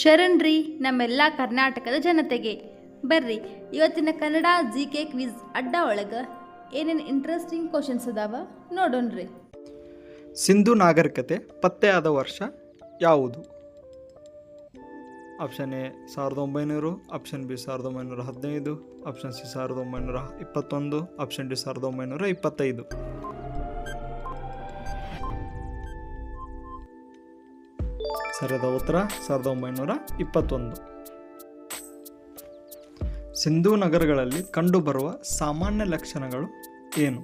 ಶರಣ್ರಿ ನಮ್ಮೆಲ್ಲ ಕರ್ನಾಟಕದ ಜನತೆಗೆ. ಬರ್ರಿ, ಇವತ್ತಿನ ಕನ್ನಡ ಜಿ ಕೆ ಕ್ವಿಜ್ ಅಡ್ಡ ಒಳಗೆ ಏನೇನು ಇಂಟ್ರೆಸ್ಟಿಂಗ್ ಕ್ವಶನ್ಸ್ ಅದಾವ ನೋಡೋಣ್ರಿ ಸಿಂಧು ನಾಗರಿಕತೆ ಪತ್ತೆಯಾದ ವರ್ಷ ಯಾವುದು? ಆಪ್ಷನ್ ಎ, ಸಾವಿರದ ಒಂಬೈನೂರು ಆಪ್ಷನ್ ಬಿ, ಸಾವಿರದ ಒಂಬೈನೂರ ಹದಿನೈದು ಆಪ್ಷನ್ ಸಿ, ಸಾವಿರದ ಒಂಬೈನೂರ ಇಪ್ಪತ್ತೊಂದು ಆಪ್ಷನ್ ಡಿ, ಸಾವಿರದ ಒಂಬೈನೂರ ಇಪ್ಪತ್ತೈದು. ಸರಿಯಾದ ಉತ್ತರ ಸಾವಿರದ ಒಂಬೈನೂರ ಇಪ್ಪತ್ತೊಂದು. ಸಿಂಧೂ ನಗರಗಳಲ್ಲಿ ಕಂಡುಬರುವ ಸಾಮಾನ್ಯ ಲಕ್ಷಣಗಳು ಏನು?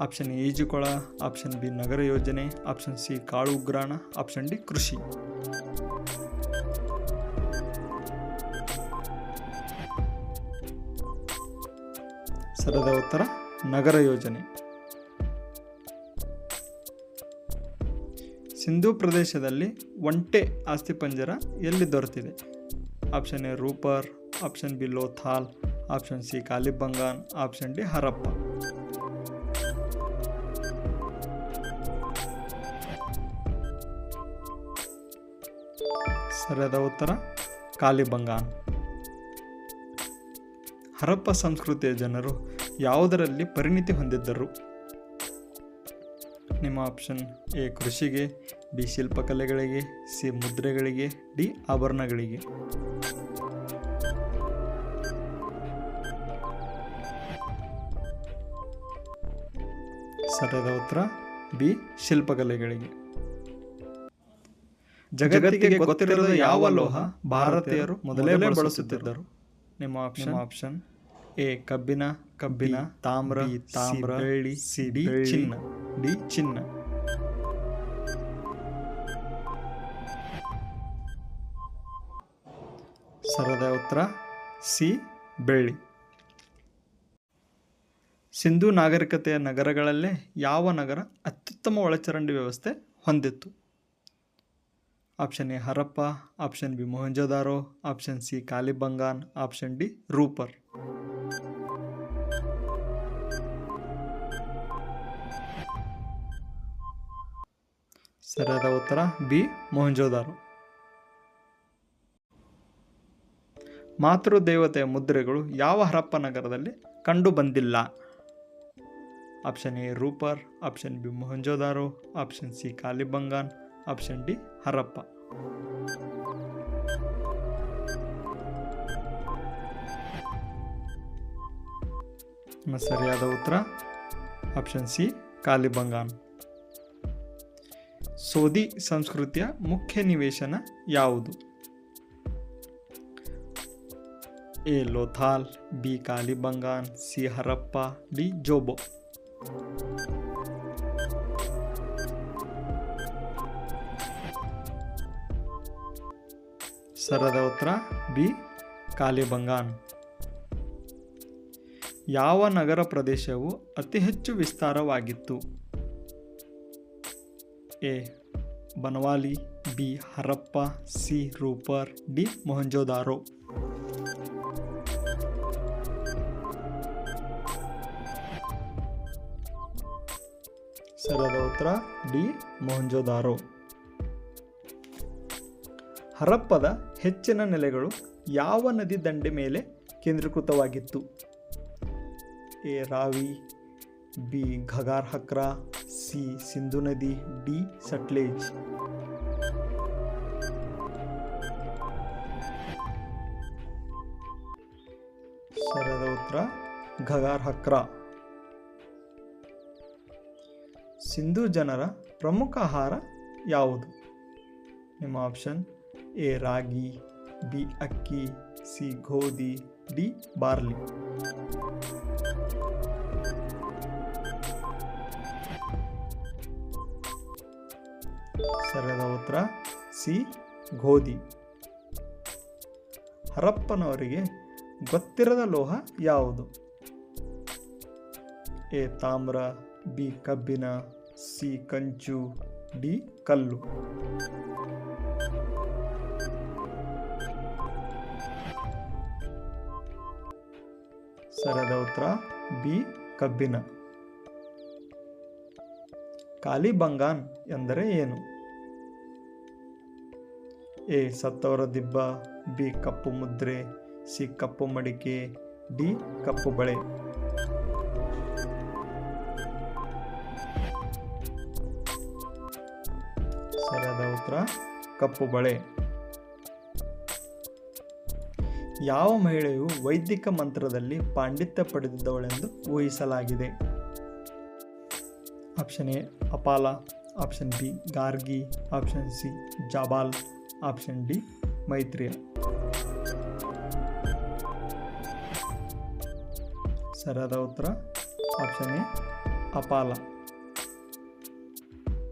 ಆಪ್ಷನ್ ಎ, ಈಜುಕೊಳ, ಆಪ್ಷನ್ ಬಿ, ನಗರ ಯೋಜನೆ, ಆಪ್ಷನ್ ಸಿ ಕಾಳು ಉಗ್ರಾಣ, ಆಪ್ಷನ್ ಡಿ, ಕೃಷಿ. ಸರಿಯಾದ ಉತ್ತರ ನಗರ ಯೋಜನೆ. ಸಿಂಧೂ ಪ್ರದೇಶದಲ್ಲಿ ಒಂಟೆ ಅಸ್ಥಿಪಂಜರ ಎಲ್ಲಿ ದೊರೆತಿದೆ? Option A Ropar option B Lothal option C Kalibangan option D Harappa. ಸರಿಯಾದ ಉತ್ತರ ಕಾಲಿಬಂಗಾನ್ ಹರಪ್ಪ ಸಂಸ್ಕೃತಿಯ ಜನರು ಯಾವುದರಲ್ಲಿ ಪರಿಣಿತಿ ಹೊಂದಿದ್ದರು? ನಿಮ್ಮ ಆಪ್ಷನ್ ಎ ಕೃಷಿಗೆ ಬಿ ಶಿಲ್ಪಕಲೆಗಳಿಗೆ ಸಿ ಮುದ್ರೆಗಳಿಗೆ ಡಿ ಆಭರಣಗಳಿಗೆ. ಸರಿಯಾದ ಉತ್ತರ ಬಿ ಶಿಲ್ಪಕಲೆಗಳಿಗೆ. ಜಗತ್ತಿಗೆ ಗೊತ್ತಿರದ ಯಾವ ಲೋಹ ಭಾರತೀಯರು ಮೊದಲೇ ಬಳಸುತ್ತಿದ್ದರು? ನಿಮ್ಮ ಆಪ್ಷನ್ ಆಪ್ಷನ್ ಎ ಕಬ್ಬಿನ ಕಬ್ಬಿನ ತಾಮ್ರ ತಾಮ್ರ ಬೆಳ್ಳಿ ಸಿಡಿ ಚಿನ್ನ. ಡಿ ಚಿನ್ನ. ಸರದ ಉತ್ತರ, ಸಿ, ಬೆಳ್ಳಿ. ಸಿಂಧೂ ನಾಗರಿಕತೆಯ ನಗರಗಳಲ್ಲೇ ಯಾವ ನಗರ ಅತ್ಯುತ್ತಮ ಒಳಚರಂಡಿ ವ್ಯವಸ್ಥೆ ಹೊಂದಿತ್ತು? Option A Harappa, option B Mohenjodaro, option C Kalibangan, option D Ropar. ಸರಿಯಾದ ಉತ್ತರ? ಬಿ. ಮೊಹಂಜೋದಾರೋ ಮಾತೃದೇವತೆಯ ಮುದ್ರೆಗಳು ಯಾವ ಹರಪ್ಪ ನಗರದಲ್ಲಿ ಕಂಡು ಬಂದಿಲ್ಲ? Option A, Ropar. Option B Mohenjodaro option C, Kalibangan. Option D, Harappa. ಸರಿಯಾದ ಉತ್ತರ? Option C, ಕಾಲಿಬಂಗಾನ್. ಸೋದಿ ಸಂಸ್ಕೃತಿಯ ಮುಖ್ಯ ನಿವೇಶನ ಯಾವುದು? A. Lothal, B. Kalibangan, C. Harappa, D. ಜೋಬೋ. ಸರದ ಉತ್ತರ, ಬಿ. ಕಾಲಿಬಂಗಾನ್. ಯಾವ ನಗರ ಪ್ರದೇಶವು ಅತಿ ಹೆಚ್ಚು ವಿಸ್ತಾರವಾಗಿತ್ತು? A Banawali B, Harappa, C, Ropar, D Mohenjodaro ಸರಿಯಾದ ಡಿ ಮೊಹಂಜೋದಾರೋ ಹರಪ್ಪದ ಹೆಚ್ಚಿನ ನೆಲೆಗಳು ಯಾವ ನದಿ ದಂಡೆ ಮೇಲೆ ಕೇಂದ್ರೀಕೃತವಾಗಿತ್ತು? A, Ravi, B Ghaggar Hakra C Sindhu ನದಿ ಡಿ ಸಟ್ಲೇಜ್ ಸರಿಯಾದ ಉತ್ತರ, ಘಗಾರ್ ಹಕ್ರ. ಸಿಂಧು ಜನರ ಪ್ರಮುಖ ಆಹಾರ ಯಾವುದು? ನಿಮ್ಮ ಆಪ್ಷನ್ ಎ ರಾಗಿ, ಬಿ ಅಕ್ಕಿ, ಸಿ ಗೋಧಿ, ಡಿ ಬಾರ್ಲಿ. ಸರಿಯಾದ ಉತ್ತರ, ಸಿ, ಗೋಧಿ. ಹರಪ್ಪನವರಿಗೆ ಗೊತ್ತಿರದ ಲೋಹ ಯಾವುದು? ಎ, ತಾಮ್ರ, ಬಿ, ಕಬ್ಬಿನ, ಸಿ, ಕಂಚು, ಡಿ, ಕಲ್ಲು. ಸರಿಯಾದ ಉತ್ತರ, ಬಿ ಕಬ್ಬಿಣ ಕಾಲಿಬಂಗಾನ್ ಎಂದರೆ ಏನು? ಎ. ಸತ್ತವರ ದಿಬ್ಬ ಬಿ. ಕಪ್ಪು ಮುದ್ರೆ, ಸಿ. ಕಪ್ಪು ಮಡಿಕೆ, ಡಿ. ಕಪ್ಪು ಬಳೆ. ಸರಿಯಾದ ಉತ್ತರ, ಕಪ್ಪು ಬಳೆ. ಯಾವ ಮಹಿಳೆಯು ವೈದಿಕ ಮಂತ್ರದಲ್ಲಿ ಪಾಂಡಿತ್ಯ ಪಡೆದಿದ್ದವಳೆಂದು ಊಹಿಸಲಾಗಿದೆ. Option A Apala option B Gargi option C Jabal option D Maitreyi ಸರಿಯಾದ ಉತ್ತರ ಆಪ್ಷನ್ ಎ ಅಪಾಲ